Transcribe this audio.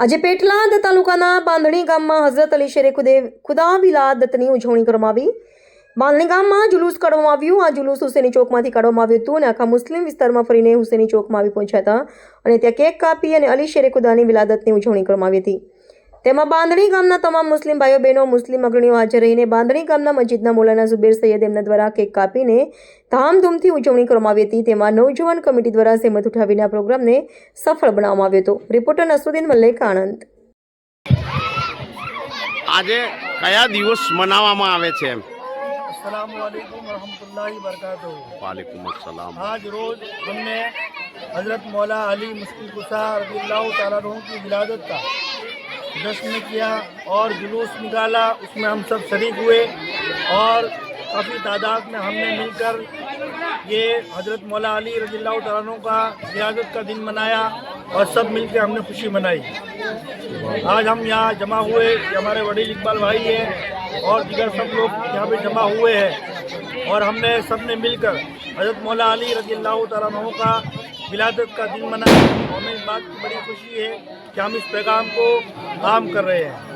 આજે પેટલાદ તાલુકાના બાંધણી ગામમાં હઝરત અલી શેરે ખુદે ખુદા વિલાદતની ઉજવણી કરવામાં આવી. બાંધણી ગામમાં જુલુસ કાઢવામાં આવ્યું. આ જુલુસ હુસેની ચોકમાંથી કાઢવામાં આવ્યું હતું અને આખા મુસ્લિમ વિસ્તારમાં ફરીને હુસેની ચોકમાં આવી પહોંચ્યા હતા. અને ત્યાં કેક કાપી અને અલી શેરે ખુદાની વિલાદતની ઉજવણી કરવામાં આવી હતી. તેમાં બાંધણી ગામના તમામ મુસ્લિમ ભાઈઓ બહેનો મુસ્લિમ અગ્રણીઓ હાજર રહીને બાંધણી ગામના મસ્જિદના મૌલાના ઝુબેર સૈયદ એમના દ્વારા કેક કાપીને ધામધૂમથી ઉજવણી કરવામાં આવી હતી તેમાં નવજવાન કમિટી દ્વારા સહેમત ઉઠાવીને આ પ્રોગ્રામને સફળ બનાવવામાં આવ્યો હતો રિપોર્ટર નસરુદ્દીન મલ્લિક આણંદ આજે કયા દિવસ મનાવવામાં આવે છે એમ असलकुम वरहमतुल्लाहि वरकatuh વાલેકુમ અસલામ आज रोज़ हमने हज़रत मौला अली मुश्किल कुसा रजी अल्लाह तआला अन्हु की विलादत का जश्न किया और जुलूस निकाला, उसमें हम सब शरीक हुए और काफ़ी तादाद में हमने मिलकर ये हज़रत मौला अली रज़ी अल्लाह तआला अन्हु का विलादत का दिन मनाया और सब मिलकर हमने खुशी मनाई। आज हम यहाँ जमा हुए हमारे वडील इकबाल भाई हैं और दिगर सब लोग यहाँ पे जमा हुए हैं और हमने सबने मिलकर हज़रत मौला अली रज़ी अल्लाह तआला का विलादत का दिन मनाया और हमें इस बात की बड़ी खुशी है कि हम इस पैगाम को आम कर रहे हैं